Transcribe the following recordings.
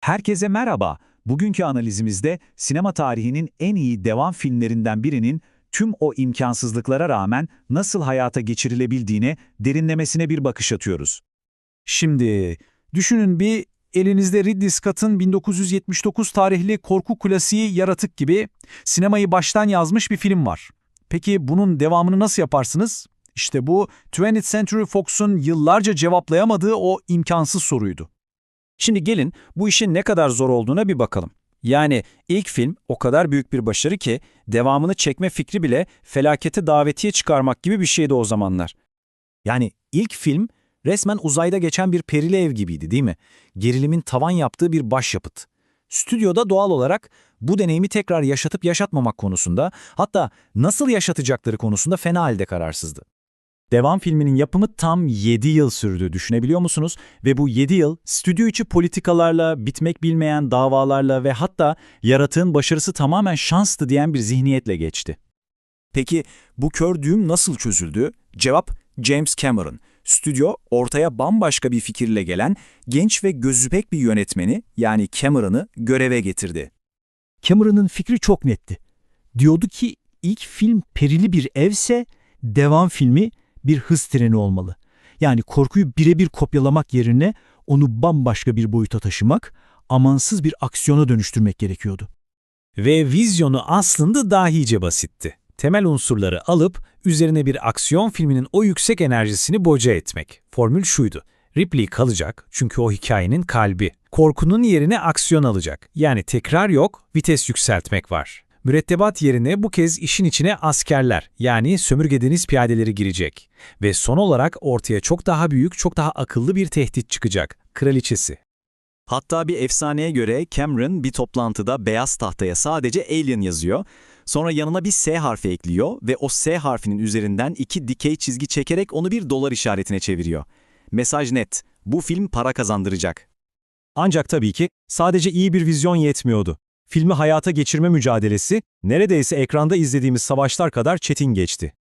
Herkese merhaba. Bugünkü analizimizde sinema tarihinin en iyi devam filmlerinden birinin tüm o imkansızlıklara rağmen nasıl hayata geçirilebildiğine derinlemesine bir bakış atıyoruz. Şimdi düşünün bir elinizde Ridley Scott'ın 1979 tarihli korku klasiği Yaratık gibi sinemayı baştan yazmış bir film var. Peki bunun devamını nasıl yaparsınız? İşte bu 20th Century Fox'un yıllarca cevaplayamadığı o imkansız soruydu. Şimdi gelin bu işin ne kadar zor olduğuna bir bakalım. Yani ilk film o kadar büyük bir başarı ki devamını çekme fikri bile felakete davetiye çıkarmak gibi bir şeydi o zamanlar. Yani ilk film resmen uzayda geçen bir perili ev gibiydi değil mi? Gerilimin tavan yaptığı bir başyapıt. Stüdyoda doğal olarak bu deneyimi tekrar yaşatıp yaşatmamak konusunda hatta nasıl yaşatacakları konusunda fena halde kararsızdı. Devam filminin yapımı tam 7 yıl sürdü düşünebiliyor musunuz? Ve bu 7 yıl stüdyo içi politikalarla, bitmek bilmeyen davalarla ve hatta yaratığın başarısı tamamen şanstı diyen bir zihniyetle geçti. Peki bu kör düğüm nasıl çözüldü? Cevap James Cameron. Stüdyo ortaya bambaşka bir fikirle gelen genç ve gözüpek bir yönetmeni yani Cameron'ı göreve getirdi. Cameron'ın fikri çok netti. Diyordu ki ilk film perili bir evse devam filmi bir hız treni olmalı. Yani korkuyu birebir kopyalamak yerine onu bambaşka bir boyuta taşımak, amansız bir aksiyona dönüştürmek gerekiyordu. Ve vizyonu aslında dahice basitti. Temel unsurları alıp üzerine bir aksiyon filminin o yüksek enerjisini boca etmek. Formül şuydu. Ripley kalacak çünkü o hikayenin kalbi. Korkunun yerine aksiyon alacak. Yani tekrar yok, vites yükseltmek var. Mürettebat yerine bu kez işin içine askerler yani sömürge deniz piyadeleri girecek. Ve son olarak ortaya çok daha büyük, çok daha akıllı bir tehdit çıkacak. Kraliçesi. Hatta bir efsaneye göre Cameron bir toplantıda beyaz tahtaya sadece Alien yazıyor. Sonra yanına bir S harfi ekliyor ve o S harfinin üzerinden iki dikey çizgi çekerek onu bir dolar işaretine çeviriyor. Mesaj net, bu film para kazandıracak. Ancak tabii ki sadece iyi bir vizyon yetmiyordu. Filmi hayata geçirme mücadelesi neredeyse ekranda izlediğimiz savaşlar kadar çetin geçti.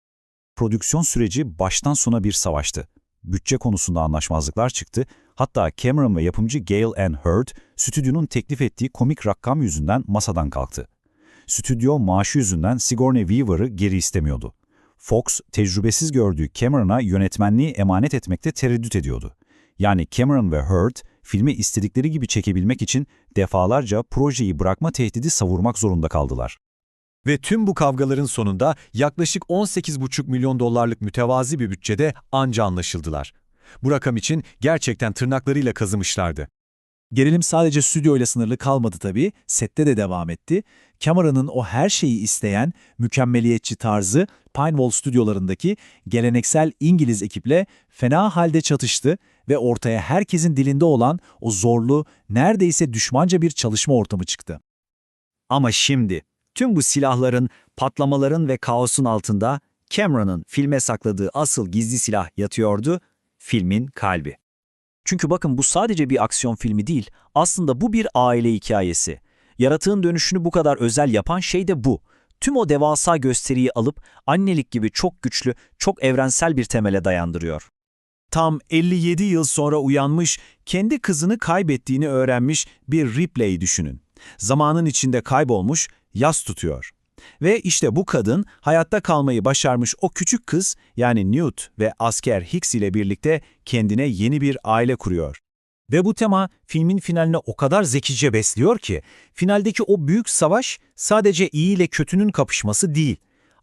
Prodüksiyon süreci baştan sona bir savaştı. Bütçe konusunda anlaşmazlıklar çıktı. Hatta Cameron ve yapımcı Gail Ann Hurd, stüdyonun teklif ettiği komik rakam yüzünden masadan kalktı. Stüdyo maaşı yüzünden Sigourney Weaver'ı geri istemiyordu. Fox, tecrübesiz gördüğü Cameron'a yönetmenliği emanet etmekte tereddüt ediyordu. Yani Cameron ve Hurd, filmi istedikleri gibi çekebilmek için defalarca projeyi bırakma tehdidi savurmak zorunda kaldılar. Ve tüm bu kavgaların sonunda yaklaşık 18,5 milyon dolarlık mütevazi bir bütçede anca anlaşıldılar. Bu rakam için gerçekten tırnaklarıyla kazımışlardı. Gerilim sadece stüdyo ile sınırlı kalmadı tabii, sette de devam etti. Cameron'ın o her şeyi isteyen, mükemmeliyetçi tarzı Pinewall stüdyolarındaki geleneksel İngiliz ekiple fena halde çatıştı ve ortaya herkesin dilinde olan o zorlu, neredeyse düşmanca bir çalışma ortamı çıktı. Ama şimdi, tüm bu silahların, patlamaların ve kaosun altında Cameron'ın filme sakladığı asıl gizli silah yatıyordu, filmin kalbi. Çünkü bakın bu sadece bir aksiyon filmi değil, aslında bu bir aile hikayesi. Yaratığın dönüşünü bu kadar özel yapan şey de bu. Tüm o devasa gösteriyi alıp annelik gibi çok güçlü, çok evrensel bir temele dayandırıyor. Tam 57 yıl sonra uyanmış, kendi kızını kaybettiğini öğrenmiş bir Ripley düşünün. Zamanın içinde kaybolmuş, yas tutuyor. Ve işte bu kadın hayatta kalmayı başarmış o küçük kız yani Newt ve asker Hicks ile birlikte kendine yeni bir aile kuruyor. Ve bu tema filmin finaline o kadar zekice besliyor ki, finaldeki o büyük savaş sadece iyi ile kötünün kapışması değil.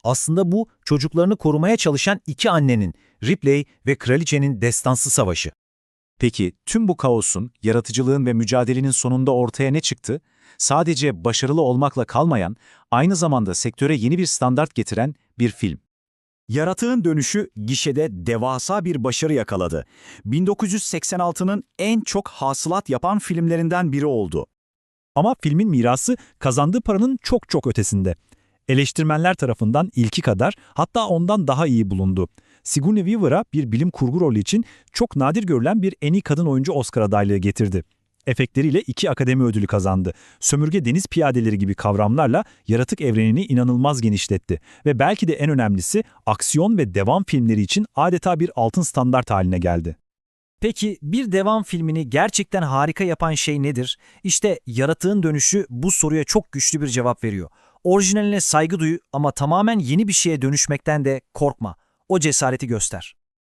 Aslında bu çocuklarını korumaya çalışan iki annenin, Ripley ve kraliçenin destansı savaşı. Peki tüm bu kaosun, yaratıcılığın ve mücadelenin sonunda ortaya ne çıktı? Sadece başarılı olmakla kalmayan, aynı zamanda sektöre yeni bir standart getiren bir film. Yaratığın dönüşü gişede devasa bir başarı yakaladı. 1986'nın en çok hasılat yapan filmlerinden biri oldu. Ama filmin mirası kazandığı paranın çok çok ötesinde. Eleştirmenler tarafından ilki kadar hatta ondan daha iyi bulundu. Sigourney Weaver'a bir bilim kurgu rolü için çok nadir görülen bir en iyi kadın oyuncu Oscar adaylığı getirdi. Efektleriyle iki akademi ödülü kazandı. Sömürge deniz piyadeleri gibi kavramlarla yaratık evrenini inanılmaz genişletti. Ve belki de en önemlisi aksiyon ve devam filmleri için adeta bir altın standart haline geldi. Peki bir devam filmini gerçekten harika yapan şey nedir? İşte yaratığın dönüşü bu soruya çok güçlü bir cevap veriyor. Orijinaline saygı duy ama tamamen yeni bir şeye dönüşmekten de korkma. O cesareti göster.